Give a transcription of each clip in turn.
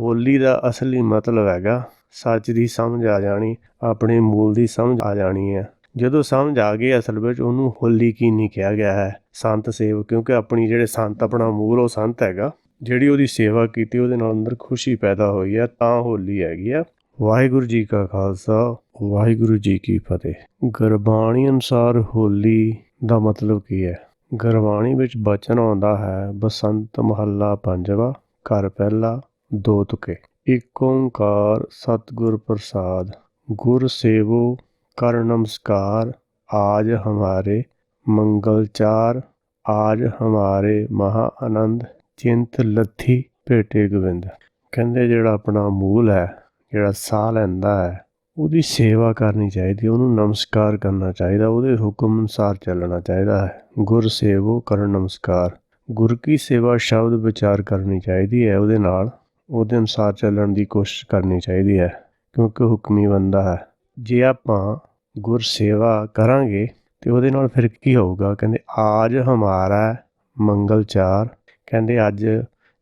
ਹੋਲੀ ਦਾ ਅਸਲੀ ਮਤਲਬ ਹੈਗਾ, ਸੱਚ ਦੀ ਸਮਝ ਆ ਜਾਣੀ, ਆਪਣੇ ਮੂਲ ਦੀ ਸਮਝ ਆ ਜਾਣੀ ਹੈ। ਜਦੋਂ ਸਮਝ ਆ ਗਈ ਅਸਲ ਵਿੱਚ, ਉਹਨੂੰ ਹੋਲੀ ਕੀ ਨਹੀਂ ਕਿਹਾ ਗਿਆ ਹੈ, ਸੰਤ ਸੇਵ ਕਿਉਂਕਿ ਆਪਣੀ ਜਿਹੜੇ ਸੰਤ, ਆਪਣਾ ਮੂਲ ਉਹ ਸੰਤ ਹੈਗਾ, ਜਿਹੜੀ ਉਹਦੀ ਸੇਵਾ ਕੀਤੀ, ਉਹਦੇ ਨਾਲ ਅੰਦਰ ਖੁਸ਼ੀ ਪੈਦਾ ਹੋਈ ਹੈ, ਤਾਂ ਹੋਲੀ ਹੈਗੀ ਆ ਵਾਹਿਗੁਰੂ ਜੀ ਕਾ ਖਾਲਸਾ, ਵਾਹਿਗੁਰੂ ਜੀ ਕੀ ਫਤਿਹ। ਗੁਰਬਾਣੀ ਅਨੁਸਾਰ ਹੋਲੀ ਦਾ ਮਤਲਬ ਕੀ ਹੈ? ਗੁਰਬਾਣੀ ਵਿੱਚ ਬਚਨ ਆਉਂਦਾ ਹੈ, ਬਸੰਤ ਮਹੱਲਾ ਪੰਜਵਾ, ਘਰ ਪਹਿਲਾ ਦੋ ਤੁਕੇ। ਇਕ ਓੰਕਾਰ ਸਤਿਗੁਰ ਪ੍ਰਸਾਦ, ਗੁਰ ਸੇਵੋ ਕਰ ਨਮਸਕਾਰ, ਆਜ ਹਮਾਰੇ ਮੰਗਲਚਾਰ ਆਜ ਹਮਾਰੇ ਮਹਾ ਆਨੰਦ, ਚਿੰਤ ਲੱਥੀ ਭੇਟੇ ਗੋਬਿੰਦ। ਕਹਿੰਦੇ ਜਿਹੜਾ ਆਪਣਾ ਮੂਲ ਹੈ, ਜਿਹੜਾ ਸਾਹ ਲੈਂਦਾ ਹੈ, ਉਹਦੀ ਸੇਵਾ ਕਰਨੀ ਚਾਹੀਦੀ, ਉਹਨੂੰ ਨਮਸਕਾਰ ਕਰਨਾ ਚਾਹੀਦਾ, ਉਹਦੇ ਹੁਕਮ ਅਨੁਸਾਰ ਚੱਲਣਾ ਚਾਹੀਦਾ ਹੈ। ਗੁਰ ਸੇਵੋ ਕਰ ਨਮਸਕਾਰ। ਗੁਰ ਕੀ ਸੇਵਾ ਸ਼ਬਦ ਵਿਚਾਰ ਕਰਨੀ ਚਾਹੀਦੀ ਹੈ ਉਹਦੇ ਨਾਲ। ਉਹਦੇ ਅਨੁਸਾਰ ਚੱਲਣ ਦੀ ਕੋਸ਼ਿਸ਼ ਕਰਨੀ ਚਾਹੀਦੀ ਹੈ, ਕਿਉਂਕਿ ਹੁਕਮੀ ਬੰਦਾ ਹੈ। ਜੇ ਆਪਾਂ ਗੁਰ ਸੇਵਾ ਕਰਾਂਗੇ ਤੇ ਉਹਦੇ ਨਾਲ ਫਿਰ ਕੀ ਹੋਊਗਾ? ਕਹਿੰਦੇ, ਆਜ ਹਮਾਰਾ ਮੰਗਲਚਾਰ ਕਹਿੰਦੇ, ਅੱਜ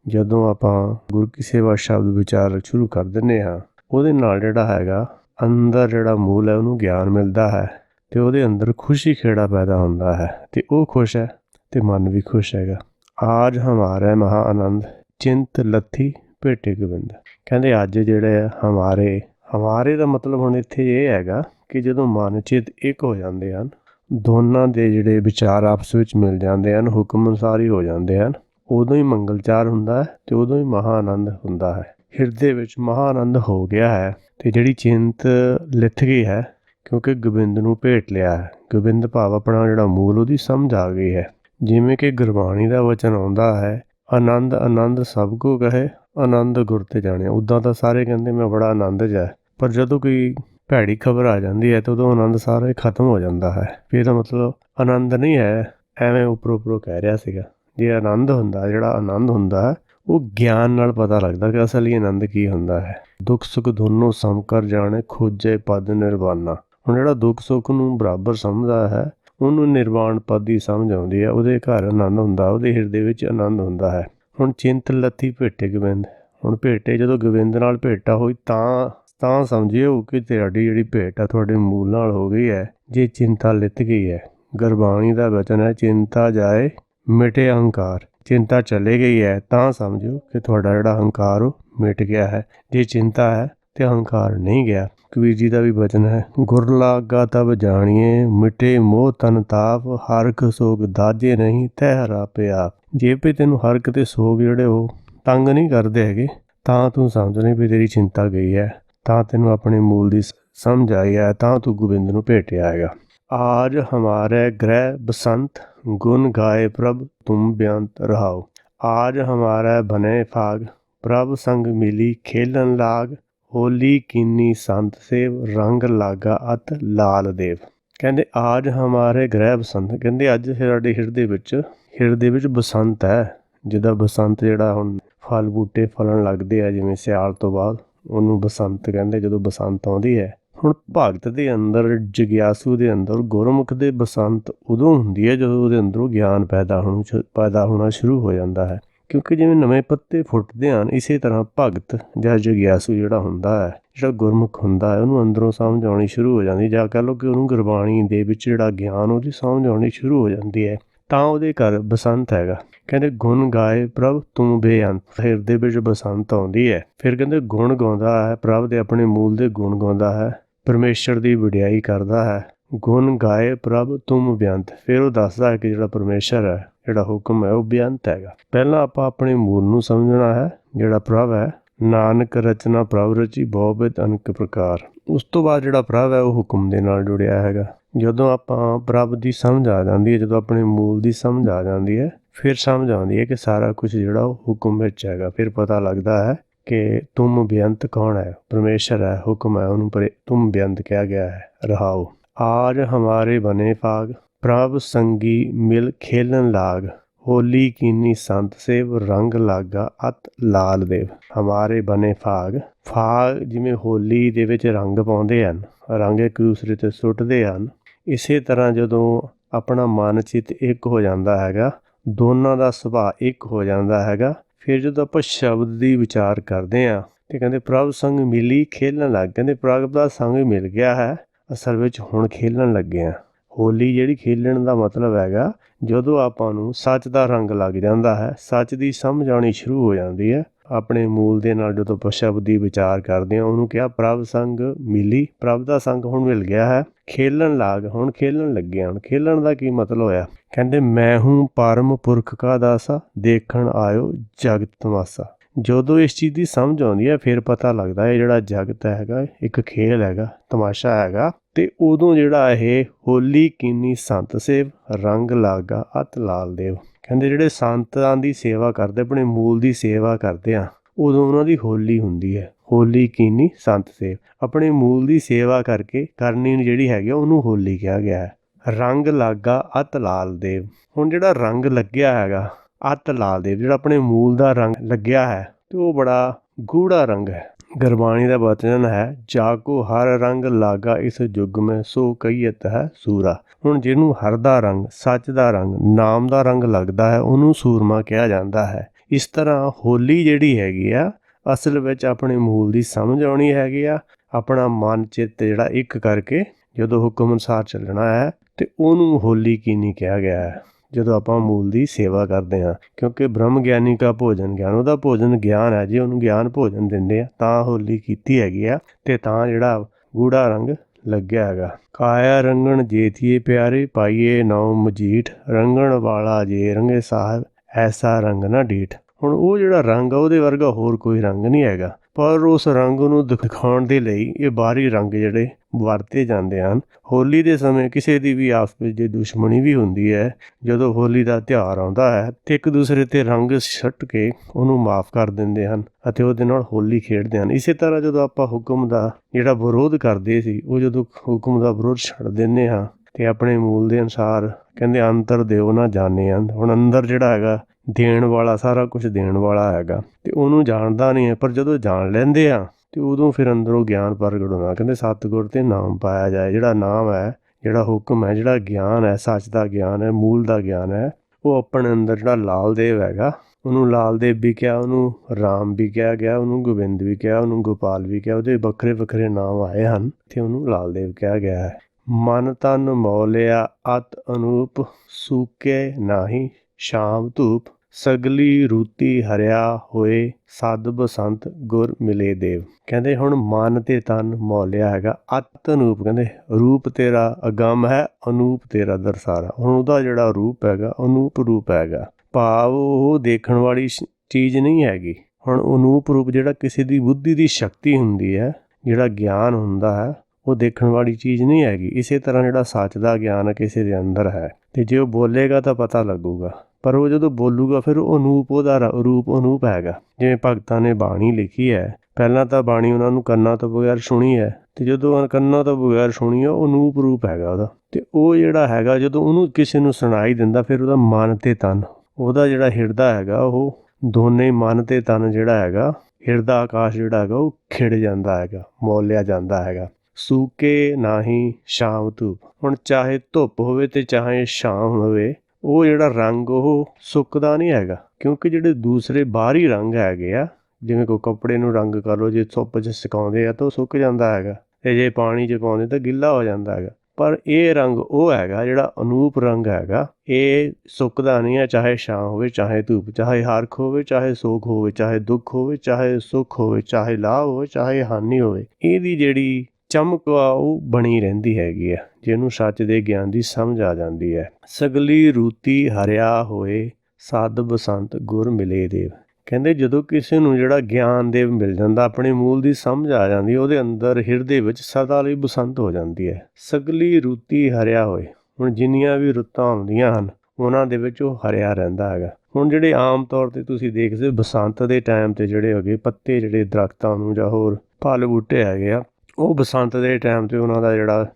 ਜਦੋਂ ਆਪਾਂ ਗੁਰ ਕੀ ਸੇਵਾ ਸ਼ਬਦ ਵਿਚਾਰ ਸ਼ੁਰੂ ਕਰ ਦਿੰਨੇ ਹਾਂ, ਉਹਦੇ ਨਾਲ ਜਿਹੜਾ ਹੈਗਾ, ਅੰਦਰ ਜਿਹੜਾ ਮੂਲ ਹੈ, ਉਹਨੂੰ ਗਿਆਨ ਮਿਲਦਾ ਹੈ ਤੇ ਉਹਦੇ ਅੰਦਰ ਖੁਸ਼ੀ ਖੇੜਾ ਪੈਦਾ ਹੁੰਦਾ ਹੈ ਤੇ ਉਹ ਖੁਸ਼ ਹੈ ਤੇ ਮਨ ਵੀ ਖੁਸ਼ ਹੈਗਾ। ਆਜ ਹਮਾਰਾ ਮਹਾ ਆਨੰਦ ਚਿੰਤ ਲੱਥੀ ਭੇਟੇ ਗੋਬਿੰਦ ਕਹਿੰਦੇ ਅੱਜ ਜਿਹੜੇ ਆ, ਹਮਾਰੇ ਹਮਾਰੇ ਦਾ ਮਤਲਬ ਹੁਣ ਇੱਥੇ ਇਹ ਹੈਗਾ ਕਿ ਜਦੋਂ ਮਨ, ਚਿਤ ਇੱਕ ਹੋ ਜਾਂਦੇ ਹਨ, ਦੋਨਾਂ ਦੇ ਜਿਹੜੇ ਵਿਚਾਰ ਆਪਸ ਵਿੱਚ ਮਿਲ ਜਾਂਦੇ ਹਨ, ਹੁਕਮ ਅਨੁਸਾਰ ਹੀ ਹੋ ਜਾਂਦੇ ਹਨ, ਉਦੋਂ ਹੀ ਮੰਗਲਚਾਰ ਹੁੰਦਾ ਹੈ ਤੇ ਉਦੋਂ ਹੀ ਮਹਾ ਆਨੰਦ ਹੁੰਦਾ ਹੈ। ਹਿਰਦੇ ਵਿੱਚ ਮਹਾ ਆਨੰਦ ਹੋ ਗਿਆ ਹੈ ਤੇ ਜਿਹੜੀ ਚਿੰਤ ਲਿਥ ਗਈ ਹੈ, ਕਿਉਂਕਿ ਗੋਬਿੰਦ ਨੂੰ ਭੇਟ ਲਿਆ ਹੈ। ਗੋਬਿੰਦ ਭਾਵ ਆਪਣਾ ਜਿਹੜਾ ਮੂਲ ਉਹਦੀ ਸਮਝ ਆ ਗਈ ਹੈ। ਜਿਵੇਂ ਕਿ ਗੁਰਬਾਣੀ ਦਾ ਵਚਨ ਆਉਂਦਾ ਹੈ ਆਨੰਦ ਆਨੰਦ ਸਭ ਕੋ ਕਹੇ ਆਨੰਦ ਗੁਰ ਤੇ ਜਾਣਿਆ। ਉਦਾਂ ਤਾਂ ਸਾਰੇ ਕਹਿੰਦੇ ਮੈਂ ਬੜਾ ਆਨੰਦ 'ਚ ਪਰ ਜਦੋਂ ਕੋਈ ਭੈੜੀ ਖਬਰ ਆ ਜਾਂਦੀ ਹੈ ਤਾਂ ਉਦੋਂ ਆਨੰਦ ਸਾਰਾ ਖਤਮ ਹੋ ਜਾਂਦਾ ਹੈ। ਫਿਰ ਇਹਦਾ ਮਤਲਬ ਆਨੰਦ ਨਹੀਂ ਹੈ, ਐਵੇਂ ਉੱਪਰੋਂ ਉੱਪਰੋਂ ਕਹਿ ਰਿਹਾ ਸੀਗਾ। ਜੇ ਆਨੰਦ ਹੁੰਦਾ, ਜਿਹੜਾ ਆਨੰਦ ਹੁੰਦਾ ਉਹ ਗਿਆਨ ਨਾਲ ਪਤਾ ਲੱਗਦਾ ਕਿ ਅਸਲੀ ਆਨੰਦ ਕੀ ਹੁੰਦਾ ਹੈ। ਦੁੱਖ ਸੁੱਖ ਦੋਨੋਂ ਸਮ ਕਰ ਜਾਣੇ, ਖੋਜੇ ਪਦ ਨਿਰਵਾਣਾ ਹੁਣ ਜਿਹੜਾ ਦੁੱਖ ਸੁੱਖ ਨੂੰ ਬਰਾਬਰ ਸਮਝਦਾ ਹੈ, ਉਹਨੂੰ ਨਿਰਵਾਣ ਪਦ ਦੀ ਸਮਝ ਆਉਂਦੀ ਹੈ। ਉਹਦੇ ਘਰ ਆਨੰਦ ਹੁੰਦਾ, ਉਹਦੇ ਹਿਰਦੇ ਵਿੱਚ ਆਨੰਦ ਹੁੰਦਾ ਹੈ। ਹੁਣ ਚਿੰਤ ਲੱਥੀ ਭੇਟੇ ਗੋਬਿੰਦ। ਹੁਣ ਭੇਟੇ ਜਦੋਂ ਗੋਬਿੰਦ ਨਾਲ ਭੇਟਾ ਹੋਈ ਤਾਂ ਤਾਂ ਸਮਝਿਓ ਕਿ ਤੁਹਾਡੀ ਜਿਹੜੀ ਭੇਟ ਆ ਤੁਹਾਡੇ ਮੂਲ ਨਾਲ ਹੋ ਗਈ ਹੈ, ਜੇ ਚਿੰਤਾ ਲਿਤ ਗਈ ਹੈ। ਗੁਰਬਾਣੀ ਦਾ ਵਚਨ ਹੈ, ਚਿੰਤਾ ਜਾਏ ਮਿਟੇ ਅਹੰਕਾਰ। ਚਿੰਤਾ ਚਲੇ ਗਈ ਹੈ ਤਾਂ ਸਮਝੋ ਕਿ ਤੁਹਾਡਾ ਜਿਹੜਾ ਅਹੰਕਾਰ ਉਹ ਮਿਟ ਗਿਆ ਹੈ। ਜੇ ਚਿੰਤਾ ਹੈ ਤੇ ਹੰਕਾਰ ਨਹੀਂ ਗਿਆ। ਕਬੀਰ ਜੀ ਦਾ ਵੀ ਬਚਨ ਹੈ ਗੁਰ ਲਾਗਾ ਤਬ ਜਾਣੀਏ ਮਿਟੇ ਮੋਹ ਤਨ ਤਾਪ, ਹਰਖ ਸੋਗ ਦਾਜੇ ਨਹੀਂ ਤਹਿ ਹਰਾ ਪਿਆ। ਜੇ ਵੀ ਤੈਨੂੰ ਹਰਕ ਤੇ ਸੋਗ ਜਿਹੜੇ ਉਹ ਤੰਗ ਨਹੀਂ ਕਰਦੇ ਹੈਗੇ, ਤਾਂ ਤੂੰ ਸਮਝ ਨਹੀਂ ਵੀ ਤੇਰੀ ਚਿੰਤਾ ਗਈ ਹੈ। ਤਾਂ ਤੈਨੂੰ ਆਪਣੇ ਮੂਲ ਦੀ ਸਮਝ ਆਈ ਹੈ, ਤਾਂ ਤੂੰ ਗੋਬਿੰਦ ਨੂੰ ਭੇਟਿਆ ਹੈਗਾ। ਆਜ ਹਮਾਰੇ ਗ੍ਰਹਿ ਬਸੰਤ, ਗੁਣ ਗਾਏ ਪ੍ਰਭ, ਤੁਮ ਬਿਆੰਤ ਰਹਾਓ। ਆਜ ਹਮਾਰਾ ਬਨੇ ਫਾਗ, ਪ੍ਰਭ ਸੰਗ ਮਿਲੀ ਖੇਲਨ ਲਾਗ ਹੋਲੀ ਕੀਨੀ ਸੰਤ ਸੇਵ, ਰੰਗ ਲਾਗਾ ਅਤ ਲਾਲ ਦੇਵ। ਕਹਿੰਦੇ, ਆਜ ਹਮਾਰੇ ਗ੍ਰਹਿ ਬਸੰਤ। ਕਹਿੰਦੇ, ਅੱਜ ਸਾਡੇ ਹਿਰਦੇ ਵਿੱਚ ਹਿਰਦੇ ਵਿੱਚ ਬਸੰਤ ਹੈ। ਜਿਹਦਾ ਬਸੰਤ ਜਿਹੜਾ ਹੁਣ ਫਲ ਬੂਟੇ ਫਲਣ ਲੱਗਦੇ ਆ, ਜਿਵੇਂ ਸਿਆਲ ਤੋਂ ਬਾਅਦ, ਉਹਨੂੰ ਬਸੰਤ ਕਹਿੰਦੇ, ਜਦੋਂ ਬਸੰਤ ਆਉਂਦੀ ਹੈ। ਹੁਣ ਭਗਤ ਦੇ ਅੰਦਰ, ਜਗਿਆਸੂ ਦੇ ਅੰਦਰ, ਗੁਰਮੁਖ ਦੇ ਬਸੰਤ ਉਦੋਂ ਹੁੰਦੀ ਹੈ ਜਦੋਂ ਉਹਦੇ ਅੰਦਰੋਂ ਗਿਆਨ ਪੈਦਾ ਹੋਣਾ ਪੈਦਾ ਹੋਣਾ ਸ਼ੁਰੂ ਹੋ ਜਾਂਦਾ ਹੈ। ਕਿਉਂਕਿ ਜਿਵੇਂ ਨਵੇਂ ਪੱਤੇ ਫੁੱਟਦੇ ਹਨ, ਇਸੇ ਤਰ੍ਹਾਂ ਭਗਤ ਜਾਂ ਜਗਿਆਸੂ ਜਿਹੜਾ ਹੁੰਦਾ ਹੈ, ਜਿਹੜਾ ਗੁਰਮੁਖ ਹੁੰਦਾ ਹੈ, ਉਹਨੂੰ ਅੰਦਰੋਂ ਸਮਝ ਆਉਣੀ ਸ਼ੁਰੂ ਹੋ ਜਾਂਦੀ ਜਾਂ ਕਹ ਲਓ ਕਿ ਉਹਨੂੰ ਗੁਰਬਾਣੀ ਦੇ ਵਿੱਚ ਜਿਹੜਾ ਗਿਆਨ ਉਹਦੀ ਸਮਝ ਆਉਣੀ ਸ਼ੁਰੂ ਹੋ ਜਾਂਦੀ ਹੈ, ਤਾਂ ਉਹਦੇ ਘਰ ਬਸੰਤ ਹੈਗਾ। ਕਹਿੰਦੇ ਗੁਣ ਗਾਏ ਪ੍ਰਭ ਤੂੰ ਬੇਅੰਤ। ਹਿਰਦੇ ਵਿੱਚ ਬਸੰਤ ਆਉਂਦੀ ਹੈ। ਫਿਰ ਕਹਿੰਦੇ ਗੁਣ ਗਾਉਂਦਾ ਹੈ, ਪ੍ਰਭ ਦੇ ਆਪਣੇ ਮੂਲ ਦੇ ਗੁਣ ਗਾਉਂਦਾ ਹੈ, ਪਰਮੇਸ਼ਰ ਦੀ ਵਡਿਆਈ ਕਰਦਾ ਹੈ। ਗੁਣ ਗਾਏ ਪ੍ਰਭ ਤੁਮ ਬਿਆੰਤ ਫਿਰ ਉਹ ਦੱਸਦਾ ਹੈ ਕਿ ਜਿਹੜਾ ਪਰਮੇਸ਼ਰ ਹੈ ਜਿਹੜਾ ਹੁਕਮ ਹੈ ਉਹ ਬਿਆੰਤ ਹੈਗਾ। ਪਹਿਲਾਂ ਆਪਾਂ ਆਪਣੇ ਮੂਲ ਨੂੰ ਸਮਝਣਾ ਹੈ, ਜਿਹੜਾ ਪ੍ਰਭ ਹੈ, ਨਾਨਕ ਰਚਨਾ ਪ੍ਰਭ ਰਚੀ ਬਹੁਤ ਅਨਕ ਪ੍ਰਕਾਰ। ਉਸ ਤੋਂ ਬਾਅਦ ਜਿਹੜਾ ਪ੍ਰਭ ਹੈ, ਉਹ ਹੁਕਮ ਦੇ ਨਾਲ ਜੁੜਿਆ ਹੈਗਾ। ਜਦੋਂ ਆਪਾਂ ਪ੍ਰਭ ਦੀ ਸਮਝ ਆ ਜਾਂਦੀ ਹੈ, ਜਦੋਂ ਆਪਣੇ ਮੂਲ ਦੀ ਸਮਝ ਆ ਜਾਂਦੀ ਹੈ, ਫਿਰ ਸਮਝ ਆਉਂਦੀ ਹੈ ਕਿ ਸਾਰਾ ਕੁਝ ਜਿਹੜਾ ਉਹ ਹੁਕਮ ਵਿੱਚ ਹੈਗਾ। ਫਿਰ ਪਤਾ ਲੱਗਦਾ ਹੈ ਕਿ ਤੁਮ ਬੇਅੰਤ ਕੌਣ ਹੈ? ਪਰਮੇਸ਼ਰ ਹੈ, ਹੁਕਮ ਹੈ, ਉਹਨੂੰ ਪਰ ਤੁਮ ਬੇਅੰਤ ਕਿਹਾ ਗਿਆ ਹੈ। ਰਹਾਓ। ਆਜ ਹਮਾਰੇ ਬਨੇ ਫਾਗ ਪ੍ਰਭ ਸੰਗੀ ਮਿਲ ਖੇਲਣ ਲਾਗ, ਹੋਲੀ ਕੀਨੀ ਸੰਤ ਸੇਵ ਰੰਗ ਲਾਗਾ, ਅਤ ਲਾਲ ਦੇਵ। ਹਮਾਰੇ ਬਨੇ ਫਾਗ ਫਾਗ ਜਿਵੇਂ ਹੋਲੀ ਦੇ ਵਿੱਚ ਰੰਗ ਪਾਉਂਦੇ ਹਨ, ਰੰਗ ਇੱਕ ਦੂਸਰੇ ਤੇ ਸੁੱਟਦੇ ਹਨ। ਇਸੇ ਤਰ੍ਹਾਂ ਜਦੋਂ ਆਪਣਾ ਮਨ ਚਿਤ ਇੱਕ ਹੋ ਜਾਂਦਾ ਹੈਗਾ, ਦੋਨਾਂ ਦਾ ਸੁਭਾਅ ਇੱਕ ਹੋ ਜਾਂਦਾ ਹੈਗਾ, ਫਿਰ ਜਦੋਂ ਆਪਾਂ ਸ਼ਬਦ ਦੀ ਵਿਚਾਰ ਕਰਦੇ ਆ ਤੇ ਕਹਿੰਦੇ ਪ੍ਰਭ ਸੰਗ ਮਿਲੀ ਖੇਲਣ ਲੱਗ, ਕਹਿੰਦੇ ਪ੍ਰਭ ਦਾ ਸੰਗ ਮਿਲ ਗਿਆ ਹੈ, ਅਸਲ ਵਿੱਚ ਹੁਣ ਖੇਲਣ ਲੱਗੇ ਆ ਹੋਲੀ ਜਿਹੜੀ ਖੇਲਣ ਦਾ ਮਤਲਬ ਹੈਗਾ, ਜਦੋਂ ਆਪਾਂ ਨੂੰ ਸੱਚ ਦਾ ਰੰਗ ਲੱਗ ਜਾਂਦਾ ਹੈ, ਸੱਚ ਦੀ ਸਮਝ ਆਉਣੀ ਸ਼ੁਰੂ ਹੋ ਜਾਂਦੀ ਹੈ। ਆਪਣੇ ਮੂਲ ਦੇ ਨਾਲ ਜਦੋਂ ਆਪਾਂ ਦੀ ਵਿਚਾਰ ਕਰਦੇ ਹਾਂ, ਉਹਨੂੰ ਕਿਹਾ ਪ੍ਰਭ ਸੰਗ ਮਿਲੀ। ਪ੍ਰਭ ਦਾ ਸੰਗ ਹੁਣ ਮਿਲ ਗਿਆ ਹੈ। ਖੇਲਣ ਲਾਗ, ਹੁਣ ਖੇਲਣ ਲੱਗੇ ਹਾਂ। ਹੁਣ ਖੇਲਣ ਦਾ ਕੀ ਮਤਲਬ ਹੋਇਆ? ਕਹਿੰਦੇ, ਮੈਂ ਹੂੰ ਪਰਮ ਪੁਰਖ ਕਾ ਦਾਸਾ, ਦੇਖਣ ਆਇਓ ਜਗਤ ਤਮਾਸਾ ਜਦੋਂ ਇਸ ਚੀਜ਼ ਦੀ ਸਮਝ ਆਉਂਦੀ ਹੈ ਫਿਰ ਪਤਾ ਲੱਗਦਾ ਹੈ ਜਿਹੜਾ ਜਗਤ ਹੈਗਾ ਇੱਕ ਖੇਲ ਹੈਗਾ ਤਮਾਸ਼ਾ ਹੈਗਾ ਤੇ ਉਦੋਂ ਜਿਹੜਾ ਇਹ ਹੋਲੀ ਕੀਨੀ ਸੰਤ ਸੇਵ ਰੰਗ ਲਾਗਾ ਅਤ ਲਾਲ ਦੇਵ। ਕਹਿੰਦੇ ਜਿਹੜੇ ਸੰਤਾਂ ਦੀ ਸੇਵਾ ਕਰਦੇ ਆਪਣੇ ਮੂਲ ਦੀ ਸੇਵਾ ਕਰਦੇ ਆ ਉਦੋਂ ਉਹਨਾਂ ਦੀ ਹੋਲੀ ਹੁੰਦੀ ਹੈ। ਹੋਲੀ ਕੀਨੀ ਸੰਤ ਸੇਵ। ਆਪਣੇ ਮੂਲ ਦੀ ਸੇਵਾ ਕਰਕੇ ਕਰਨੀ ਨੂੰ ਜਿਹੜੀ ਹੈਗੀ ਆ, ਉਹਨੂੰ ਹੋਲੀ ਕਿਹਾ ਗਿਆ ਹੈ। ਰੰਗ ਲਾਗਾ ਅਤ ਲਾਲ ਦੇਵ। ਹੁਣ ਜਿਹੜਾ ਰੰਗ ਲੱਗਿਆ ਹੈਗਾ ਅੱਤ ਲਾਲ ਦੇਵ ਜਿਹੜਾ ਆਪਣੇ ਮੂਲ ਦਾ ਰੰਗ ਲੱਗਿਆ ਹੈ ਤੇ ਉਹ ਬੜਾ ਗੂੜਾ ਰੰਗ ਹੈ। ਗੁਰਬਾਣੀ ਦਾ ਬਚਨ ਹੈ ਜਾਕੋ ਹਰ ਰੰਗ ਲਾਗਾ ਇਸ ਯੁੱਗ ਮੈਂ, ਸੋ ਕਹੀਤ ਹੈ ਸੂਰਾ। ਹੁਣ ਜਿਹਨੂੰ ਹਰ ਦਾ ਰੰਗ, ਸੱਚ ਦਾ ਰੰਗ, ਨਾਮ ਦਾ ਰੰਗ ਲੱਗਦਾ ਹੈ, ਉਹਨੂੰ ਸੂਰਮਾ ਕਿਹਾ ਜਾਂਦਾ ਹੈ। ਇਸ ਤਰ੍ਹਾਂ ਹੋਲੀ ਜਿਹੜੀ ਹੈਗੀ ਆ, ਅਸਲ ਵਿੱਚ ਆਪਣੇ ਮੂਲ ਦੀ ਸਮਝ ਆਉਣੀ ਹੈਗੀ ਆ। ਆਪਣਾ ਮਨ, ਚਿੱਤ ਜਿਹੜਾ ਇੱਕ ਕਰਕੇ ਜਦੋਂ ਹੁਕਮ ਅਨੁਸਾਰ ਚੱਲਣਾ ਹੈ ਤੇ ਉਹਨੂੰ ਹੋਲੀ ਕੀਨੀ ਕਿਹਾ ਗਿਆ ਹੈ। ਜਦੋਂ ਆਪਾਂ ਮੂਲ ਦੀ ਸੇਵਾ ਕਰਦੇ ਹਾਂ, ਕਿਉਂਕਿ ਬ੍ਰਹਮ ਗਿਆਨੀ ਕਾ ਭੋਜਨ ਗਿਆਨ, ਉਹਦਾ ਭੋਜਨ ਗਿਆਨ ਹੈ ਜੀ ਉਹਨੂੰ ਗਿਆਨ ਭੋਜਨ ਦਿੰਦੇ ਆ, ਤਾਂ ਹੋਲੀ ਕੀਤੀ ਹੈਗੀ ਆ ਤੇ ਤਾਂ ਜਿਹੜਾ ਗੂੜਾ ਰੰਗ ਲੱਗਿਆ ਹੈਗਾ। ਕਾਇਆ ਰੰਗਣ ਜੇਥੀਏ ਪਿਆਰੇ, ਪਾਈਏ ਨੌ ਮਜੀਠ, ਰੰਗਣ ਵਾਲਾ ਜੇ ਰੰਗੇ ਸਾਹਿਬ, ਐਸਾ ਰੰਗ ਨਾ ਡੀਠ ਹੁਣ ਉਹ ਜਿਹੜਾ ਰੰਗ ਆ, ਉਹਦੇ ਵਰਗਾ ਹੋਰ ਕੋਈ ਰੰਗ ਨਹੀਂ ਹੈਗਾ। ਪਰ ਉਸ ਰੰਗ ਨੂੰ ਦਿਖਾਉਣ ਦੇ ਲਈ ਇਹ ਬਾਹਰੀ ਰੰਗ ਜਿਹੜੇ ਵਰਤੇ ਜਾਂਦੇ ਹਨ। ਹੋਲੀ ਦੇ ਸਮੇਂ ਕਿਸੇ ਦੀ ਵੀ ਆਪਸ ਵਿੱਚ ਜੇ ਦੁਸ਼ਮਣੀ ਵੀ ਹੁੰਦੀ ਹੈ। ਜਦੋਂ ਹੋਲੀ ਦਾ ਤਿਉਹਾਰ ਆਉਂਦਾ ਹੈ ਤੇ ਇੱਕ ਦੂਸਰੇ ਤੇ ਰੰਗ ਛੱਟ ਕੇ ਉਹਨੂੰ ਮਾਫ ਕਰ ਦਿੰਦੇ ਹਨ ਅਤੇ ਉਹਦੇ ਨਾਲ ਹੋਲੀ ਖੇਡਦੇ ਹਨ। ਇਸੇ ਤਰ੍ਹਾਂ ਜਦੋਂ ਆਪਾਂ ਹੁਕਮ ਦਾ ਜਿਹੜਾ ਵਿਰੋਧ ਕਰਦੇ ਸੀ, ਉਹ ਜਦੋਂ ਹੁਕਮ ਦਾ ਵਿਰੋਧ ਛੱਡ ਦਿੰਦੇ ਹਾਂ ਤੇ ਆਪਣੇ ਮੂਲ ਦੇ ਅਨਸਾਰ ਕਹਿੰਦੇ, ਅੰਤਰ ਦਿਓ ਨਾ ਜਾਣੇ ਹਨ ਹੁਣ ਅੰਦਰ ਜਿਹੜਾ ਹੈਗਾ ਦੇਣ ਵਾਲਾ, ਸਾਰਾ ਕੁਝ ਦੇਣ ਵਾਲਾ ਹੈਗਾ। ਤੇ ਉਹਨੂੰ ਜਾਣਦਾ ਨਹੀਂ ਹੈ, ਪਰ ਜਦੋਂ ਜਾਣ ਲੈਂਦੇ ਆ, ਤੇ ਉਦੋਂ ਫਿਰ ਅੰਦਰੋਂ ਗਿਆਨ ਪ੍ਰਗਟ ਹੁੰਦਾ। ਕਹਿੰਦੇ ਸਤਿਗੁਰ ਤੇ ਨਾਮ ਪਾਇਆ ਜਾਏ। ਜਿਹੜਾ ਨਾਮ ਹੈ, ਜਿਹੜਾ ਹੁਕਮ ਹੈ, ਜਿਹੜਾ ਗਿਆਨ ਹੈ, ਸੱਚ ਦਾ ਗਿਆਨ ਹੈ, ਮੂਲ ਦਾ ਗਿਆਨ ਹੈ, ਉਹ ਆਪਣੇ ਅੰਦਰ ਜਿਹੜਾ ਲਾਲ ਦੇਵ ਹੈਗਾ, ਉਹਨੂੰ ਲਾਲ ਦੇਵ ਵੀ ਕਿਹਾ, ਉਹਨੂੰ ਰਾਮ ਵੀ ਕਿਹਾ ਗਿਆ, ਉਹਨੂੰ ਗੋਬਿੰਦ ਵੀ ਕਿਹਾ, ਉਹਨੂੰ ਗੋਪਾਲ ਵੀ ਕਿਹਾ, ਉਹਦੇ ਵੱਖਰੇ ਵੱਖਰੇ ਨਾਮ ਆਏ ਹਨ ਤੇ ਉਹਨੂੰ ਲਾਲ ਦੇਵ ਕਿਹਾ ਗਿਆ ਹੈ। ਮਨ ਤਨ ਮੌਲਿਆ, ਅਤ ਅਨੂਪ, ਸੂਕੇ ਨਾਹੀ, ਸ਼ਾਮ ਧੂਪ। ਸਗਲੀ ਰੂਤੀ ਹਰਿਆ ਹੋਏ ਸਦ ਬਸੰਤ ਗੁਰ ਮਿਲੇ ਦੇਵ। ਕਹਿੰਦੇ ਹੁਣ ਮਨ ਤੇ ਤਨ ਮੌਲਿਆ ਹੈਗਾ, ਅਤ ਅਨੂਪ। ਕਹਿੰਦੇ ਰੂਪ ਤੇਰਾ ਅਗੰਮ ਹੈ, ਅਨੂਪ ਤੇਰਾ ਦਰਸਾਰਾ। ਹੁਣ ਉਹਦਾ ਜਿਹੜਾ ਰੂਪ ਹੈਗਾ, ਅਨੂਪ ਰੂਪ ਹੈਗਾ। ਭਾਵ ਉਹ ਦੇਖਣ ਵਾਲੀ ਸ਼- ਚੀਜ਼ ਨਹੀਂ ਹੈਗੀ। ਹੁਣ ਅਨੂਪ ਰੂਪ ਜਿਹੜਾ ਕਿਸੇ ਦੀ ਬੁੱਧੀ ਦੀ ਸ਼ਕਤੀ ਹੁੰਦੀ ਹੈ, ਜਿਹੜਾ ਗਿਆਨ ਹੁੰਦਾ ਹੈ, ਉਹ ਦੇਖਣ ਵਾਲੀ ਚੀਜ਼ ਨਹੀਂ ਹੈਗੀ। ਇਸੇ ਤਰ੍ਹਾਂ ਜਿਹੜਾ ਸੱਚ ਦਾ ਗਿਆਨ ਕਿਸੇ ਦੇ ਅੰਦਰ ਹੈ। ਤੇ ਜੇ ਉਹ ਬੋਲੇਗਾ ਤਾਂ ਪਤਾ ਲੱਗੂਗਾ। ਪਰ ਉਹ ਜਦੋਂ ਬੋਲੂਗਾ, ਫਿਰ ਉਹ ਅਨੂਪ, ਉਹਦਾ ਰੂਪ ਅਨੂਪ ਹੈਗਾ। ਜਿਵੇਂ ਭਗਤਾਂ ਨੇ ਬਾਣੀ ਲਿਖੀ ਹੈ, ਪਹਿਲਾਂ ਤਾਂ ਬਾਣੀ ਉਹਨਾਂ ਨੂੰ ਕੰਨਾਂ ਤੋਂ ਬਗੈਰ ਸੁਣੀ ਹੈ ਤੇ ਜਦੋਂ ਕੰਨਾਂ ਤੋਂ ਬਗੈਰ ਸੁਣੀ ਹੈ, ਉਹ ਅਨੂਪ ਰੂਪ ਹੈਗਾ ਉਹਦਾ। ਤੇ ਉਹ ਜਿਹੜਾ ਹੈਗਾ, ਜਦੋਂ ਉਹਨੂੰ ਕਿਸੇ ਨੂੰ ਸੁਣਾਈ ਦਿੰਦਾ, ਫਿਰ ਉਹਦਾ ਮਨ ਤੇ ਤਨ। ਉਹਦਾ ਜਿਹੜਾ ਹਿਰਦਾ ਹੈਗਾ, ਉਹ ਦੋਨੇ ਮਨ ਤੇ ਤਨ ਜਿਹੜਾ ਹੈਗਾ, ਹਿਰਦਾ ਆਕਾਸ਼ ਜਿਹੜਾ ਹੈਗਾ, ਉਹ ਖਿੜ ਜਾਂਦਾ ਹੈਗਾ, ਮੋਲਿਆ ਜਾਂਦਾ ਹੈਗਾ। ਸੂਕੇ ਨਾਹੀ ਸ਼ਾਮ ਧੂਪ। ਹੁਣ ਚਾਹੇ ਧੁੱਪ ਹੋਵੇ ਤੇ ਚਾਹੇ ਸ਼ਾਮ ਹੋਵੇ ਉਹ ਜਿਹੜਾ ਰੰਗ ਉਹ ਸੁੱਕਦਾ ਨਹੀਂ ਹੈਗਾ, ਕਿਉਂਕਿ ਜਿਹੜੇ ਦੂਸਰੇ ਬਾਹਰੀ ਰੰਗ ਹੈਗੇ ਆ, ਜਿਵੇਂ ਕੋਈ ਕੱਪੜੇ ਨੂੰ ਰੰਗ ਕਰ ਲਓ, ਜੇ ਧੁੱਪ 'ਚ ਸੁਕਾਉਂਦੇ ਆ ਤਾਂ ਉਹ ਸੁੱਕ ਜਾਂਦਾ ਹੈਗਾ, ਤੇ ਜੇ ਪਾਣੀ 'ਚ ਪਾਉਂਦੇ ਤਾਂ ਗਿੱਲਾ ਹੋ ਜਾਂਦਾ ਹੈਗਾ। ਪਰ ਇਹ ਰੰਗ ਉਹ ਹੈਗਾ ਜਿਹੜਾ ਅਨੂਪ ਰੰਗ ਹੈਗਾ, ਇਹ ਸੁੱਕਦਾ ਨਹੀਂ ਹੈ ਚਾਹੇ ਛਾਂ ਹੋਵੇ, ਚਾਹੇ ਧੂਪ, ਚਾਹੇ ਹਰਖ ਹੋਵੇ, ਚਾਹੇ ਸੋਖ ਹੋਵੇ, ਚਾਹੇ ਦੁੱਖ ਹੋਵੇ, ਚਾਹੇ ਸੁੱਖ ਹੋਵੇ, ਚਾਹੇ ਲਾਭ ਹੋਵੇ, ਚਾਹੇ ਹਾਨੀ ਹੋਵੇ। ਇਹਦੀ ਜਿਹੜੀ ਚਮਕ ਆ ਉਹ ਬਣੀ ਰਹਿੰਦੀ ਹੈਗੀ ਆ, ਜਿਹਨੂੰ ਸੱਚ ਦੇ ਗਿਆਨ ਦੀ ਸਮਝ ਆ ਜਾਂਦੀ ਹੈ। ਸਗਲੀ ਰੂਤੀ ਹਰਿਆ ਹੋਏ ਸਦ ਬਸੰਤ ਗੁਰ ਮਿਲੇ ਦੇਵ। ਕਹਿੰਦੇ ਜਦੋਂ ਕਿਸੇ ਨੂੰ ਜਿਹੜਾ ਗਿਆਨ ਦੇਵ ਮਿਲ ਜਾਂਦਾ, ਆਪਣੇ ਮੂਲ ਦੀ ਸਮਝ ਆ ਜਾਂਦੀ, ਉਹਦੇ ਅੰਦਰ ਹਿਰਦੇ ਵਿੱਚ ਸਦਾ ਲਈ ਬਸੰਤ ਹੋ ਜਾਂਦੀ ਹੈ। ਸਗਲੀ ਰੂਤੀ ਹਰਿਆ ਹੋਏ, ਹੁਣ ਜਿੰਨੀਆਂ ਵੀ ਰੁੱਤਾਂ ਆਉਂਦੀਆਂ ਹਨ, ਉਹਨਾਂ ਦੇ ਵਿੱਚ ਉਹ ਹਰਿਆ ਰਹਿੰਦਾ ਹੈਗਾ। ਹੁਣ ਜਿਹੜੇ ਆਮ ਤੌਰ ਤੇ ਤੁਸੀਂ ਦੇਖਦੇ ਹੋ, ਬਸੰਤ ਦੇ ਟਾਈਮ ਤੇ ਜਿਹੜੇ ਹੈਗੇ, ਪੱਤੇ ਜਿਹੜੇ ਦਰਖਤਾਂ ਨੂੰ ਜਾਂ ਹੋਰ ਫਲ ਬੂਟੇ ਹੈਗੇ ਆ ਉਹ ਬਸੰਤ ਦੇ ਟਾਈਮ ਤੇ ਉਹਨਾਂ ਦਾ ਜਿਹੜਾ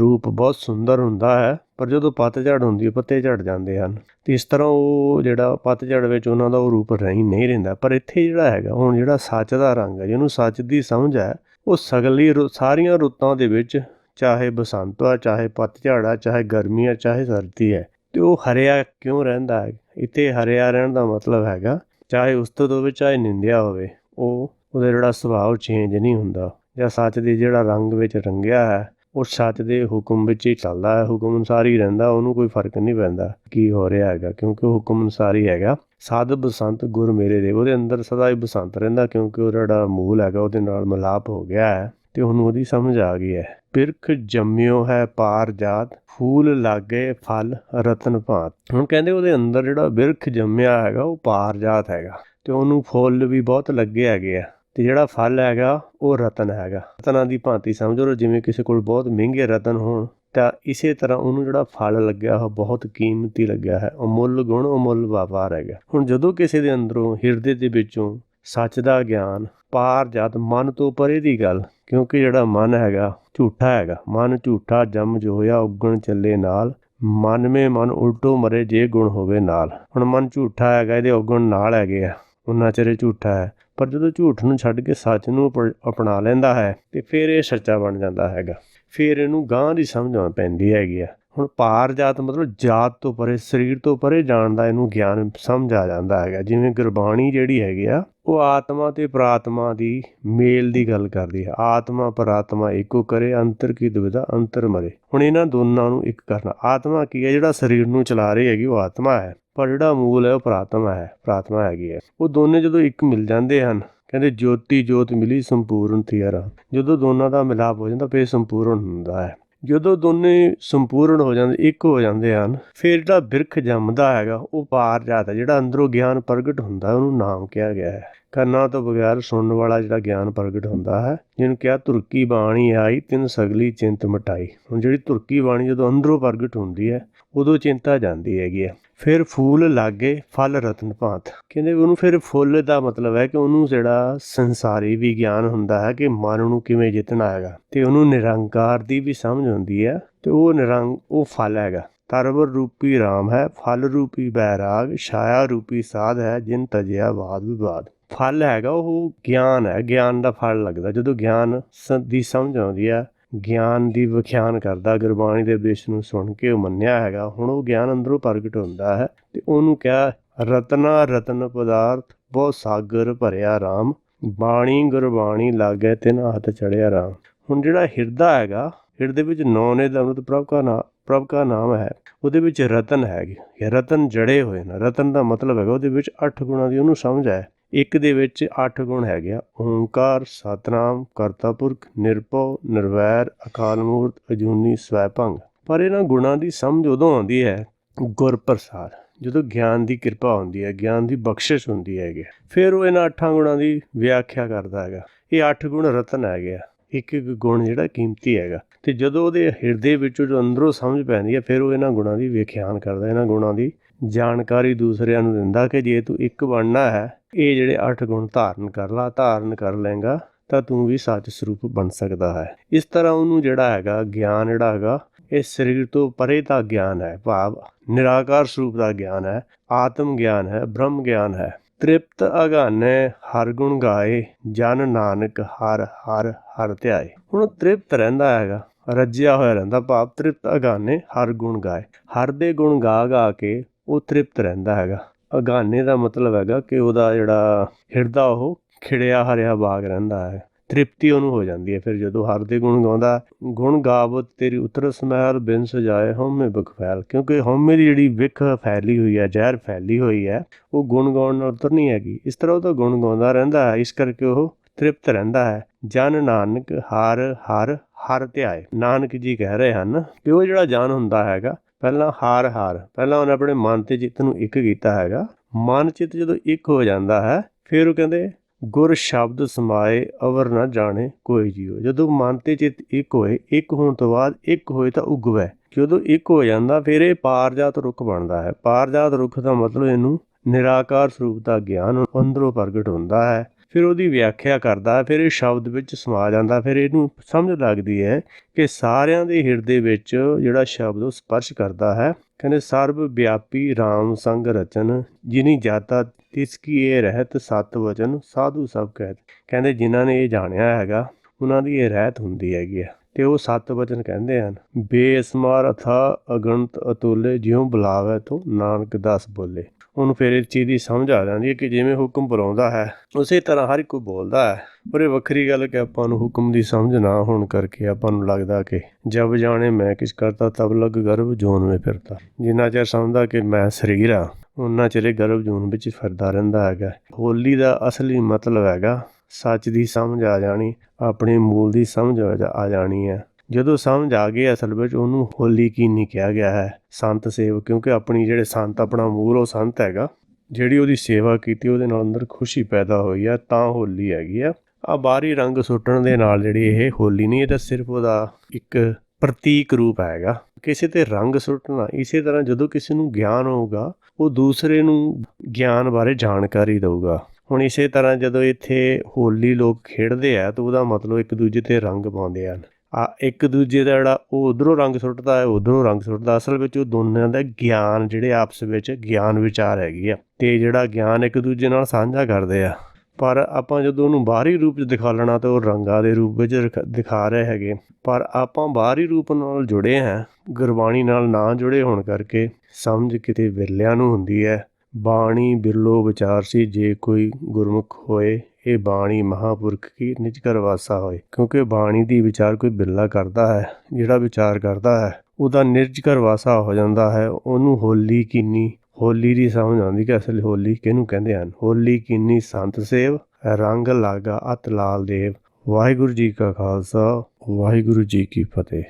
ਰੂਪ ਬਹੁਤ ਸੁੰਦਰ ਹੁੰਦਾ ਹੈ, ਪਰ ਜਦੋਂ ਪਤਝੜ ਹੁੰਦੀ ਹੈ, ਪੱਤੇ ਝੜ ਜਾਂਦੇ ਹਨ। ਤੇ ਇਸ ਤਰ੍ਹਾਂ ਉਹ ਜਿਹੜਾ ਪਤਝੜ ਵਿੱਚ ਉਹਨਾਂ ਦਾ ਉਹ ਰੂਪ ਰਹੀ ਨਹੀਂ ਰਹਿੰਦਾ। ਪਰ ਇੱਥੇ ਜਿਹੜਾ ਹੈਗਾ, ਹੁਣ ਜਿਹੜਾ ਸੱਚ ਦਾ ਰੰਗ ਹੈ, ਜਿਹਨੂੰ ਸੱਚ ਦੀ ਸਮਝ ਹੈ, ਉਹ ਸਗਲੀ ਰੁ- ਸਾਰੀਆਂ ਰੁੱਤਾਂ ਦੇ ਵਿੱਚ ਚਾਹੇ ਬਸੰਤ ਆ, ਚਾਹੇ ਪਤਝੜ ਆ, ਚਾਹੇ ਗਰਮੀ ਆ, ਚਾਹੇ ਸਰਦੀ ਹੈ, ਤੇ ਉਹ ਹਰਿਆ ਕਿਉਂ ਰਹਿੰਦਾ ਹੈ? ਇੱਥੇ ਹਰਿਆ ਰਹਿਣ ਦਾ ਮਤਲਬ ਹੈਗਾ, ਚਾਹੇ ਉਸਤਤ ਹੋਵੇ ਚਾਹੇ ਨਿੰਦਿਆ ਹੋਵੇ, ਉਹ, ਉਹਦਾ ਜਿਹੜਾ ਸੁਭਾਅ ਚੇਂਜ ਨਹੀਂ ਹੁੰਦਾ। ਜਾਂ ਸੱਚ ਦੇ ਜਿਹੜਾ ਰੰਗ ਵਿੱਚ ਰੰਗਿਆ ਹੈ, ਉਹ ਸੱਚ ਦੇ ਹੁਕਮ ਵਿੱਚ ਹੀ ਚੱਲਦਾ ਹੈ, ਹੁਕਮ ਅਨੁਸਾਰ ਹੀ ਰਹਿੰਦਾ, ਉਹਨੂੰ ਕੋਈ ਫ਼ਰਕ ਨਹੀਂ ਪੈਂਦਾ ਕੀ ਹੋ ਰਿਹਾ ਹੈਗਾ, ਕਿਉਂਕਿ ਉਹ ਹੁਕਮ ਅਨੁਸਾਰ ਹੀ ਹੈਗਾ। ਸਾਧ ਬਸੰਤ ਗੁਰ ਮੇਰੇ ਦੇ ਉਹਦੇ ਅੰਦਰ ਸਦਾ ਹੀ ਬਸੰਤ ਰਹਿੰਦਾ, ਕਿਉਂਕਿ ਉਹ ਜਿਹੜਾ ਮੂਲ ਹੈਗਾ, ਉਹਦੇ ਨਾਲ ਮਿਲਾਪ ਹੋ ਗਿਆ ਹੈ, ਤੇ ਉਹਨੂੰ ਉਹਦੀ ਸਮਝ ਆ ਗਈ ਹੈ। ਬਿਰਖ ਜੰਮਿਓ ਹੈ ਪਾਰ ਜਾਤ, ਫੂਲ ਲਾਗੇ ਫਲ ਰਤਨ ਭਾਤ। ਹੁਣ ਕਹਿੰਦੇ ਉਹਦੇ ਅੰਦਰ ਜਿਹੜਾ ਬਿਰਖ ਜੰਮਿਆ ਹੈਗਾ, ਉਹ ਪਾਰ ਜਾਤ ਹੈਗਾ, ਤੇ ਉਹਨੂੰ ਫੁੱਲ ਵੀ ਬਹੁਤ ਲੱਗੇ ਹੈਗੇ ਆ। ਤੇ ਜਿਹੜਾ ਫਲ ਹੈਗਾ, ਉਹ ਰਤਨ ਹੈਗਾ। ਰਤਨਾਂ ਦੀ ਭਾਂਤੀ ਸਮਝੋ ਜਿਵੇਂ ਕਿਸੇ ਕੋਲ ਬਹੁਤ ਮਹਿੰਗੇ ਰਤਨ ਹੋਣ, ਤਾਂ ਇਸੇ ਤਰ੍ਹਾਂ ਉਹਨੂੰ ਜਿਹੜਾ ਫਲ ਲੱਗਿਆ, ਉਹ ਬਹੁਤ ਕੀਮਤੀ ਲੱਗਿਆ ਹੈ। ਅਮੁੱਲ ਗੁਣ ਅਮੁੱਲ ਵਪਾਰ ਹੈਗਾ। ਹੁਣ ਜਦੋਂ ਕਿਸੇ ਦੇ ਅੰਦਰੋਂ ਹਿਰਦੇ ਦੇ ਵਿੱਚੋਂ ਸੱਚ ਦਾ ਗਿਆਨ, ਪਾਰ ਜਦ ਮਨ ਤੋਂ ਪਰੇ ਦੀ ਗੱਲ, ਕਿਉਂਕਿ ਜਿਹੜਾ ਮਨ ਹੈਗਾ, ਝੂਠਾ ਹੈਗਾ। ਮਨ ਝੂਠਾ ਜੰਮ ਜੋ ਹੋਇਆ ਉਗਣ ਚੱਲੇ ਨਾਲ ਮਨ ਮੇ ਮਨ ਉਲਟੋ ਮਰੇ ਜੇ ਗੁਣ ਹੋਵੇ ਨਾਲ। ਹੁਣ ਮਨ ਝੂਠਾ ਹੈਗਾ, ਇਹਦੇ ਉਗਣ ਨਾਲ ਹੈਗੇ ਆ। ਉਹਨਾਂ ਚਿਰ ਝੂਠਾ ਹੈ। ਪਰ ਜਦੋਂ ਝੂਠ ਨੂੰ ਛੱਡ ਕੇ ਸੱਚ ਨੂੰ ਅਪ- ਅਪਣਾ ਲੈਂਦਾ ਹੈ, ਤੇ ਫਿਰ ਇਹ ਸੱਚਾ ਬਣ ਜਾਂਦਾ ਹੈਗਾ। ਫਿਰ ਇਹਨੂੰ ਗਾਂ ਦੀ ਸਮਝ ਆ ਪੈਂਦੀ ਹੈਗੀ ਆ। ਹੁਣ ਪਾਰ ਜਾਤ ਮਤਲਬ ਜਾਤ ਤੋਂ ਪਰੇ, ਸਰੀਰ ਤੋਂ ਪਰੇ ਜਾਣ ਦਾ ਇਹਨੂੰ ਗਿਆਨ ਸਮਝ ਆ ਜਾਂਦਾ ਹੈਗਾ। ਜਿਵੇਂ ਗੁਰਬਾਣੀ ਜਿਹੜੀ ਹੈਗੀ ਆ, ਉਹ ਆਤਮਾ ਤੇ ਪ੍ਰਾਤਮਾ ਦੀ ਮੇਲ ਦੀ ਗੱਲ ਕਰਦੀ ਹੈ। ਆਤਮਾ ਪ੍ਰਾਤਮਾ ਇੱਕੋ ਕਰੇ, ਅੰਤਰ ਕੀ ਦੁਵਿਧਾ, ਅੰਤਰ ਮਰੇ। ਹੁਣ ਇਹਨਾਂ ਦੋਨਾਂ ਨੂੰ ਇੱਕ ਕਰਨਾ। ਆਤਮਾ ਕੀ ਹੈ? ਜਿਹੜਾ ਸਰੀਰ ਨੂੰ ਚਲਾ ਰਹੀ ਹੈਗੀ, ਉਹ ਆਤਮਾ ਹੈ। ਪਰ ਜਿਹੜਾ ਮੂਲ ਹੈ ਉਹ ਪ੍ਰਾਤਮਾ ਹੈ, ਪ੍ਰਾਤਮਾ ਹੈਗੀ ਹੈ। ਉਹ ਦੋਨੇ ਜਦੋਂ ਇੱਕ ਮਿਲ ਜਾਂਦੇ ਹਨ, ਕਹਿੰਦੇ ਜੋਤੀ ਜੋਤ ਮਿਲੀ ਸੰਪੂਰਨ ਥਿਆਰਾ ਜਦੋਂ ਦੋਨਾਂ ਦਾ ਮਿਲਾਪ ਹੋ ਜਾਂਦਾ, ਫੇਰ ਸੰਪੂਰਨ ਹੁੰਦਾ ਹੈ। ਜਦੋਂ ਦੋਨੇ ਸੰਪੂਰਨ ਹੋ ਜਾਂਦੇ, ਇੱਕ ਹੋ ਜਾਂਦੇ ਹਨ, ਫਿਰ ਜਿਹੜਾ ਬਿਰਖ ਜੰਮਦਾ ਹੈਗਾ, ਉਹ ਪਾਰ ਜਾਤ ਜਿਹੜਾ ਅੰਦਰੋਂ ਗਿਆਨ ਪ੍ਰਗਟ ਹੁੰਦਾ ਉਹਨੂੰ ਨਾਮ ਕਿਹਾ ਗਿਆ ਹੈ। ਕੰਨਾਂ ਤੋਂ ਬਗੈਰ ਸੁਣਨ ਵਾਲਾ ਜਿਹੜਾ ਗਿਆਨ ਪ੍ਰਗਟ ਹੁੰਦਾ ਹੈ, ਜਿਹਨੂੰ ਕਿਹਾ ਤੁਰਕੀ ਬਾਣੀ ਆਈ, ਤਿੰਨ ਸਗਲੀ ਚਿੰਤ ਮਟਾਈ ਹੁਣ ਜਿਹੜੀ ਤੁਰਕੀ ਬਾਣੀ ਜਦੋਂ ਅੰਦਰੋਂ ਪ੍ਰਗਟ ਹੁੰਦੀ ਹੈ, ਉਦੋਂ ਚਿੰਤਾ ਜਾਂਦੀ ਹੈਗੀ ਹੈ। ਫਿਰ ਫੂਲ ਲਾਗੇ ਫਲ ਰਤਨ ਭਾਂਤ। ਕਹਿੰਦੇ ਉਹਨੂੰ ਫਿਰ ਫੁੱਲ ਦਾ ਮਤਲਬ ਹੈ ਕਿ ਉਹਨੂੰ ਜਿਹੜਾ ਸੰਸਾਰੀ ਵੀ ਗਿਆਨ ਹੁੰਦਾ ਹੈ ਕਿ ਮਨ ਨੂੰ ਕਿਵੇਂ ਜਿੱਤਣਾ ਹੈਗਾ ਤੇ ਉਹਨੂੰ ਨਿਰੰਕਾਰ ਦੀ ਵੀ ਸਮਝ ਹੁੰਦੀ ਹੈ ਤੇ ਉਹ ਨਿਰੰਗ, ਉਹ ਫਲ ਹੈਗਾ। ਤਰਵਰ ਰੂਪੀ RAM ਹੈ, ਫਲ ਰੂਪੀ ਬੈਰਾਗ, ਛਾਇਆ ਰੂਪੀ ਸਾਧ ਹੈ, ਜਿਨ ਤਜਿਆ ਬਾਦ ਵਿਵਾਦ। ਫਲ ਹੈਗਾ, ਉਹ ਗਿਆਨ ਹੈ, ਗਿਆਨ ਦਾ ਫਲ ਲੱਗਦਾ। ਜਦੋਂ ਗਿਆਨ ਸ- ਦੀ ਸਮਝ ਆਉਂਦੀ ਹੈ ਗਿਆਨ ਦੀ ਵਿਖਿਆਨ ਕਰਦਾ, ਗੁਰਬਾਣੀ ਦੇ ਉਪਦੇਸ਼ ਨੂੰ ਸੁਣ ਕੇ ਉਹ ਮੰਨਿਆ ਹੈਗਾ। ਹੁਣ ਉਹ ਗਿਆਨ ਅੰਦਰੋਂ ਪ੍ਰਗਟ ਹੁੰਦਾ ਹੈ ਤੇ ਉਹਨੂੰ ਕਿਹਾ, ਰਤਨਾ, ਰਤਨ ਪਦਾਰਥ, ਬਹੁ ਸਾਗਰ ਭਰਿਆ RAM ਬਾਣੀ ਗੁਰਬਾਣੀ ਲਾਗੇ ਤਿਨ ਹੱਥ ਚੜਿਆ RAM ਹੁਣ ਜਿਹੜਾ ਹਿਰਦਾ ਹੈਗਾ, ਹਿਰਦੇ ਵਿੱਚ ਨੌ ਨੇ ਦਾ ਅੰਮ੍ਰਿਤ ਪ੍ਰਭ ਕਾ ਨਾਮ ਪ੍ਰਭ ਕਾ ਨਾਮ ਹੈ। ਉਹਦੇ ਵਿੱਚ ਰਤਨ ਹੈਗੇ। ਇਹ ਰਤਨ ਜੜੇ ਹੋਏ ਨੇ। ਰਤਨ ਦਾ ਮਤਲਬ ਹੈਗਾ ਉਹਦੇ ਵਿੱਚ ਅੱਠ ਗੁਣਾਂ ਦੀ ਉਹਨੂੰ ਸਮਝ ਹੈ। ਇੱਕ ਦੇ ਵਿੱਚ ਅੱਠ ਗੁਣ ਹੈਗੇ ਆ। ਓੰਕਾਰ, ਸਤਨਾਮ ਕਰਤਾ ਪੁਰਖ ਨਿਰਭਉ, ਨਿਰਵੈਰ, ਅਕਾਲ ਮੂਰਤ, ਅਜੂਨੀ, ਸਵੈਭੰਗ। ਪਰ ਇਹਨਾਂ ਗੁਣਾਂ ਦੀ ਸਮਝ ਉਦੋਂ ਆਉਂਦੀ ਹੈ ਗੁਰ ਪ੍ਰਸਾਦ ਜਦੋਂ ਗਿਆਨ ਦੀ ਕਿਰਪਾ ਹੁੰਦੀ ਹੈ, ਗਿਆਨ ਦੀ ਬਖਸ਼ਿਸ਼ ਹੁੰਦੀ ਹੈਗੀ ਫਿਰ ਉਹ ਇਹਨਾਂ ਅੱਠਾਂ ਗੁਣਾਂ ਦੀ ਵਿਆਖਿਆ ਕਰਦਾ ਹੈਗਾ। ਇਹ ਅੱਠ ਗੁਣ ਰਤਨ ਹੈਗੇ ਆ। ਇੱਕ ਇੱਕ ਗੁਣ ਜਿਹੜਾ ਕੀਮਤੀ ਹੈਗਾ। ਤੇ ਜਦੋਂ ਉਹਦੇ ਹਿਰਦੇ ਵਿੱਚੋਂ ਜੋ ਅੰਦਰੋਂ ਸਮਝ ਪੈਂਦੀ ਹੈ, ਫਿਰ ਉਹ ਇਹਨਾਂ ਗੁਣਾਂ ਦੀ ਵਿਖਿਆਨ ਕਰਦਾ ਇਹਨਾਂ ਗੁਣਾਂ ਦੀ ਜਾਣਕਾਰੀ ਦੂਸਰਿਆਂ ਨੂੰ ਦਿੰਦਾ ਕਿ ਜੇ ਤੂੰ ਇੱਕ ਬਣਨਾ ਹੈ, ਇਹ ਜਿਹੜੇ ਅੱਠ ਗੁਣ ਧਾਰਨ ਕਰ ਲਾ, ਧਾਰਨ ਕਰ ਲੇਗਾ ਤਾਂ ਤੂੰ ਵੀ ਸੱਚ ਸਰੂਪ ਬਣ ਸਕਦਾ ਹੈ। ਇਸ ਤਰ੍ਹਾਂ ਉਹਨੂੰ ਜਿਹੜਾ ਹੈਗਾ, ਗਿਆਨ ਜਿਹੜਾ ਹੈਗਾ, ਇਹ ਸਰੀਰ ਤੋਂ ਪਰੇ ਦਾ ਗਿਆਨ ਹੈ, ਭਾਵ ਨਿਰਾਕਾਰ ਸਰੂਪ ਦਾ ਗਿਆਨ ਹੈ, ਆਤਮ ਗਿਆਨ ਹੈ, ਬ੍ਰਹਮ ਗਿਆਨ ਹੈ। ਤ੍ਰਿਪਤ ਅਗਾਨੇ ਹਰ ਗੁਣ ਗਾਏ, ਜਨ ਨਾਨਕ ਹਰ ਹਰ ਹਰ ਧਿਆਏ। ਹੁਣ ਉਹ ਤ੍ਰਿਪਤ ਰਹਿੰਦਾ ਹੈਗਾ, ਰੱਜਿਆ ਹੋਇਆ ਰਹਿੰਦਾ, ਭਾਵ ਤ੍ਰਿਪਤ ਅਗਾਨੇ ਹਰ ਗੁਣ ਗਾਏ। ਹਰ ਦੇ ਗੁਣ ਗਾ ਗਾ ਕੇ ਉਹ ਤ੍ਰਿਪਤ ਰਹਿੰਦਾ ਹੈਗਾ। ਅਗਾਨੇ ਦਾ ਮਤਲਬ ਹੈਗਾ ਕਿ ਉਹਦਾ ਜਿਹੜਾ ਹਿਰਦਾ, ਉਹ ਖਿੜਿਆ ਹਰਿਆ ਬਾਗ ਰਹਿੰਦਾ ਹੈ। ਤ੍ਰਿਪਤੀ ਉਹਨੂੰ ਹੋ ਜਾਂਦੀ ਹੈ। ਫਿਰ ਜਦੋਂ ਹਰ ਦੇ ਗੁਣ ਗਾਉਂਦਾ, ਗੁਣ ਗਾਵਤ ਤੇਰੀ ਉਤਰ ਸਮੈਲ ਬਿਨ ਸਜਾਏ ਹਉਮੈ ਬਖਫੈਲ ਕਿਉਂਕਿ ਹਉਮੈ ਦੀ ਜਿਹੜੀ ਵਿਖ ਫੈਲੀ ਹੋਈ ਹੈ, ਜ਼ਹਿਰ ਫੈਲੀ ਹੋਈ ਹੈ, ਉਹ ਗੁਣ ਗਾਉਣ ਨਾਲ ਉਤਰ ਨਹੀਂ ਹੈਗੀ। ਇਸ ਤਰ੍ਹਾਂ ਉਹ ਤਾਂ ਗੁਣ ਗਾਉਂਦਾ ਰਹਿੰਦਾ ਹੈ। ਇਸ ਕਰਕੇ ਉਹ ਤ੍ਰਿਪਤ ਰਹਿੰਦਾ ਹੈ। ਜਨ ਨਾਨਕ ਹਰ ਹਰ ਹਰ ਧਿਆਏ। ਨਾਨਕ ਜੀ ਕਹਿ ਰਹੇ ਹਨ ਕਿ ਉਹ ਜਿਹੜਾ ਜਨ ਹੁੰਦਾ ਹੈਗਾ ਪਹਿਲਾਂ ਹਾਰ ਹਾਰ, ਪਹਿਲਾਂ ਉਹਨੇ ਆਪਣੇ ਮਨ ਤੇ ਚਿੱਤ ਨੂੰ ਇੱਕ ਕੀਤਾ ਹੈਗਾ। ਮਨ ਚਿੱਤ ਜਦੋਂ ਇੱਕ ਹੋ ਜਾਂਦਾ ਹੈ, ਫਿਰ ਉਹ ਕਹਿੰਦੇ, ਗੁਰ ਸ਼ਬਦ ਸਮਾਏ, ਅਵਰ ਨਾ ਜਾਣੇ, ਕੋਈ ਜੀਓ। ਜਦੋਂ ਮਨ ਤੇ ਚਿੱਤ ਇੱਕ ਹੋਏ, ਇੱਕ ਹੋਣ ਤੋਂ ਬਾਅਦ ਇੱਕ ਹੋਏ ਤਾਂ ਉਗਵੇ। ਜਦੋਂ ਇੱਕ ਹੋ ਜਾਂਦਾ, ਫਿਰ ਇਹ ਪਾਰਜਾਤ ਰੁੱਖ ਬਣਦਾ ਹੈ। ਪਾਰਜਾਤ ਰੁੱਖ ਦਾ ਮਤਲਬ ਇਹਨੂੰ ਨਿਰਾਕਾਰ ਸਰੂਪ ਦਾ ਗਿਆਨ, ਅੰਦਰੋਂ ਪ੍ਰਗਟ ਹੁੰਦਾ ਹੈ। ਫਿਰ ਉਹਦੀ ਵਿਆਖਿਆ ਕਰਦਾ, ਫਿਰ ਇਹ ਸ਼ਬਦ ਵਿੱਚ ਸਮਾ ਜਾਂਦਾ, ਫਿਰ ਇਹਨੂੰ ਸਮਝ ਲੱਗਦੀ ਹੈ ਕਿ ਸਾਰਿਆਂ ਦੇ ਹਿਰਦੇ ਵਿੱਚ ਜਿਹੜਾ ਸ਼ਬਦ ਉਹ ਸਪਰਸ਼ ਕਰਦਾ ਹੈ। ਕਹਿੰਦੇ, ਸਰਬ ਵਿਆਪੀ RAM ਸੰਗ ਰਚਨ, ਜਿਨੀ ਜਾਤਾ ਤਿਸ ਕੀ ਇਹ ਰਹਿਤ ਸਤ ਵਚਨ, ਸਾਧੂ ਸਭ ਕਹਿਤ। ਕਹਿੰਦੇ, ਜਿਨ੍ਹਾਂ ਨੇ ਇਹ ਜਾਣਿਆ ਹੈਗਾ, ਉਹਨਾਂ ਦੀ ਇਹ ਰਹਿਤ ਹੁੰਦੀ ਹੈਗੀ ਆ ਤੇ ਉਹ ਸਤ ਵਚਨ ਕਹਿੰਦੇ ਹਨ ਬੇਸਮਾਰ ਅਥਾ ਅਗਣਤ ਅਤੁਲੇ ਜਿਉ ਬੁਲਾਵੇ ਤੋ ਨਾਨਕ ਦਾਸ ਬੋਲੇ। ਉਹਨੂੰ ਫਿਰ ਇਸ ਚੀਜ਼ ਦੀ ਸਮਝ ਆ ਜਾਂਦੀ ਹੈ ਕਿ ਜਿਵੇਂ ਹੁਕਮ ਬੁਲਾਉਂਦਾ ਹੈ, ਉਸੇ ਤਰ੍ਹਾਂ ਹਰ ਕੋਈ ਬੋਲਦਾ ਹੈ। ਪਰ ਇਹ ਵੱਖਰੀ ਗੱਲ ਕਿ ਆਪਾਂ ਨੂੰ ਹੁਕਮ ਦੀ ਸਮਝ ਨਾ ਹੋਣ ਕਰਕੇ ਆਪਾਂ ਨੂੰ ਲੱਗਦਾ ਕਿ ਜਬ ਜਾਣੇ ਮੈਂ ਕਿਸ ਕਰਤਾ, ਤਬ ਲਗ ਗਰਭ ਜੋਨ ਵਿੱਚ ਫਿਰਦਾ ਜਿੰਨਾ ਚਿਰ ਸਮਝਦਾ ਕਿ ਮੈਂ ਸਰੀਰ ਆ ਉਹਨਾਂ ਚਿਰ ਇਹ ਗਰਭ ਜੂਨ ਵਿੱਚ ਫਿਰਦਾ ਰਹਿੰਦਾ ਹੈਗਾ। ਹੋਲੀ ਦਾ ਅਸਲੀ ਮਤਲਬ ਹੈਗਾ, ਸੱਚ ਦੀ ਸਮਝ ਆ ਜਾਣੀ, ਆਪਣੇ ਮੂਲ ਦੀ ਸਮਝ ਆ ਆ ਜਾਣੀ ਹੈ। ਜਦੋਂ ਸਮਝ ਆ ਗਈ ਅਸਲ ਵਿੱਚ ਉਹਨੂੰ ਹੋਲੀ ਕੀ ਨਹੀਂ ਕਿਹਾ ਗਿਆ ਹੈ, ਸੰਤ ਸੇਵ ਕਿਉਂਕਿ ਆਪਣੀ ਜਿਹੜੇ ਸੰਤ, ਆਪਣਾ ਮੂਲ ਉਹ ਸੰਤ ਹੈਗਾ, ਜਿਹੜੀ ਉਹਦੀ ਸੇਵਾ ਕੀਤੀ ਉਹਦੇ ਨਾਲ ਅੰਦਰ ਖੁਸ਼ੀ ਪੈਦਾ ਹੋਈ ਆ ਤਾਂ ਹੋਲੀ ਹੈਗੀ ਆ। ਆ ਬਾਹਰੀ ਰੰਗ ਸੁੱਟਣ ਦੇ ਨਾਲ ਜਿਹੜੀ ਇਹ ਹੋਲੀ ਨਹੀਂ, ਇਹ ਤਾਂ ਸਿਰਫ ਉਹਦਾ ਇੱਕ ਪ੍ਰਤੀਕ ਰੂਪ ਹੈਗਾ। ਕਿਸੇ ਤੇ ਰੰਗ ਸੁੱਟਣਾ, ਇਸੇ ਤਰ੍ਹਾਂ ਜਦੋਂ ਕਿਸੇ ਨੂੰ ਗਿਆਨ ਹੋਊਗਾ, ਉਹ ਦੂਸਰੇ ਨੂੰ ਗਿਆਨ ਬਾਰੇ ਜਾਣਕਾਰੀ ਦੇਊਗਾ। ਹੁਣ ਇਸੇ ਤਰ੍ਹਾਂ ਜਦੋਂ ਇੱਥੇ ਹੋਲੀ ਲੋਕ ਖੇਡਦੇ ਆ, ਤਾਂ ਉਹਦਾ ਮਤਲਬ ਇੱਕ ਦੂਜੇ ਤੇ ਰੰਗ ਪਾਉਂਦੇ ਹਨ। ਆ ਇੱਕ ਦੂਜੇ ਦਾ ਜਿਹੜਾ ਉਹ ਉਧਰੋਂ ਰੰਗ ਸੁੱਟਦਾ ਹੈ, ਉਧਰੋਂ ਰੰਗ ਸੁੱਟਦਾ। ਅਸਲ ਵਿੱਚ ਉਹ ਦੋਨਾਂ ਦਾ ਗਿਆਨ ਜਿਹੜੇ ਆਪਸ ਵਿੱਚ ਗਿਆਨ ਵਿਚਾਰ ਹੈਗੀ ਆ ਤੇ ਜਿਹੜਾ ਗਿਆਨ ਇੱਕ ਦੂਜੇ ਨਾਲ ਸਾਂਝਾ ਕਰਦੇ ਆ। ਪਰ ਆਪਾਂ ਜਦੋਂ ਉਹਨੂੰ ਬਾਹਰੀ ਰੂਪ 'ਚ ਦਿਖਾ ਲੈਣਾ ਤਾਂ ਉਹ ਰੰਗਾਂ ਦੇ ਰੂਪ ਵਿੱਚ ਦਿਖ- ਦਿਖਾ ਰਹੇ ਹੈਗੇ। ਪਰ ਆਪਾਂ ਬਾਹਰੀ ਰੂਪ ਨਾਲ ਜੁੜੇ ਹਾਂ, ਗੁਰਬਾਣੀ ਨਾਲ ਨਾ ਜੁੜੇ ਹੋਣ ਕਰਕੇ ਸਮਝ ਕਿਤੇ ਵਿਰਲਿਆਂ ਨੂੰ ਹੁੰਦੀ ਹੈ। ਬਾਣੀ ਬਿਰਲੋ ਵਿਚਾਰ ਸੀ, ਜੇ ਕੋਈ ਗੁਰਮੁਖ ਹੋਏ ਇਹ ਬਾਣੀ ਮਹਾਪੁਰਖ ਕੀ ਨਿਜ ਕਰ ਵਾਸਾ ਹੋਏ? ਕਿਉਂਕਿ ਬਾਣੀ ਦੀ ਵਿਚਾਰ ਕੋਈ ਬਿਰਲਾ ਕਰਦਾ ਹੈ, ਜਿਹੜਾ ਵਿਚਾਰ ਕਰਦਾ ਹੈ, ਉਹਦਾ ਨਿਰਜ ਘਰ ਵਾਸਾ ਹੋ ਜਾਂਦਾ ਹੈ, ਉਹਨੂੰ ਹੋਲੀ ਕਿੰਨੀ, ਹੋਲੀ ਦੀ ਸਮਝ ਆਉਂਦੀ ਕਿ ਅਸਲ ਹੋਲੀ ਕਿਹਨੂੰ ਕਹਿੰਦੇ ਹਨ? ਹੋਲੀ ਕਿੰਨੀ ਸੰਤ ਸੇਵ, ਰੰਗ ਲਾਗਾ ਅਤ ਲਾਲ ਦੇਵ। ਵਾਹਿਗੁਰੂ ਜੀ ਕਾ ਖਾਲਸਾ, ਵਾਹਿਗੁਰੂ ਜੀ ਕੀ ਫਤਿਹ।